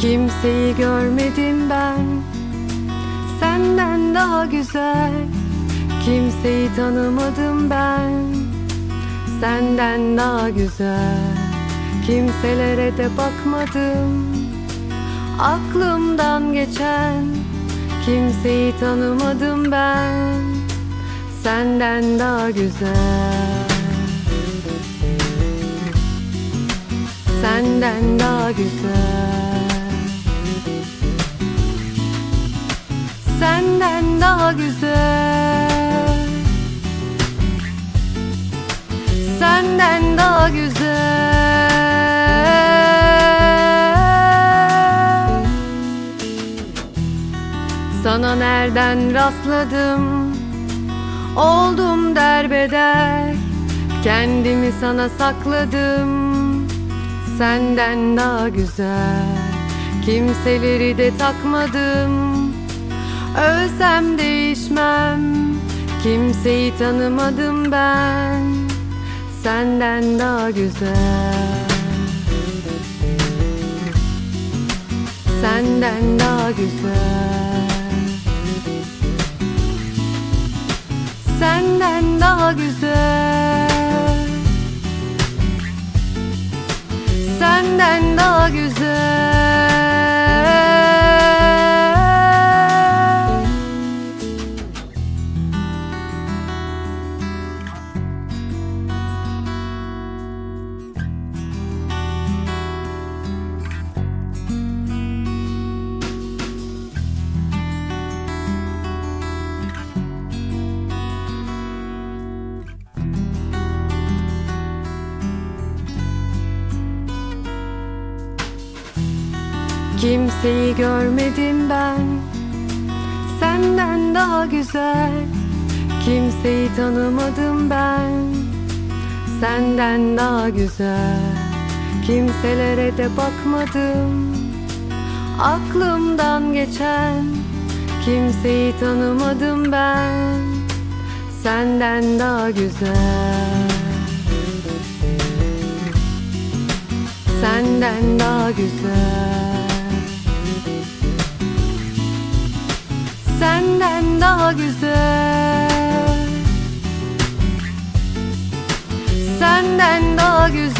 Kimseyi görmedim ben daha güzel. Kimseyi tanımadım ben. Senden daha güzel. Kimselere de bakmadım. Aklımdan geçen. Kimseyi tanımadım ben. Senden daha güzel. Senden daha güzel daha güzel. Senden daha güzel. Sana nereden rastladım? Oldum derbeder. Kendimi sana sakladım. Senden daha güzel. Kimseleri de takmadım Ölsem değişmem. Kimseyi tanımadım ben. Senden daha güzel. Senden daha güzel. Senden daha güzel. Senden daha güzel Kimseyi görmedim ben. Senden daha güzel. Kimseyi tanımadım ben. Senden daha güzel. Kimselere de bakmadım. Aklımdan geçen. Kimseyi tanımadım ben. Senden daha güzel. Senden daha güzel daha güzel. Senden daha güzel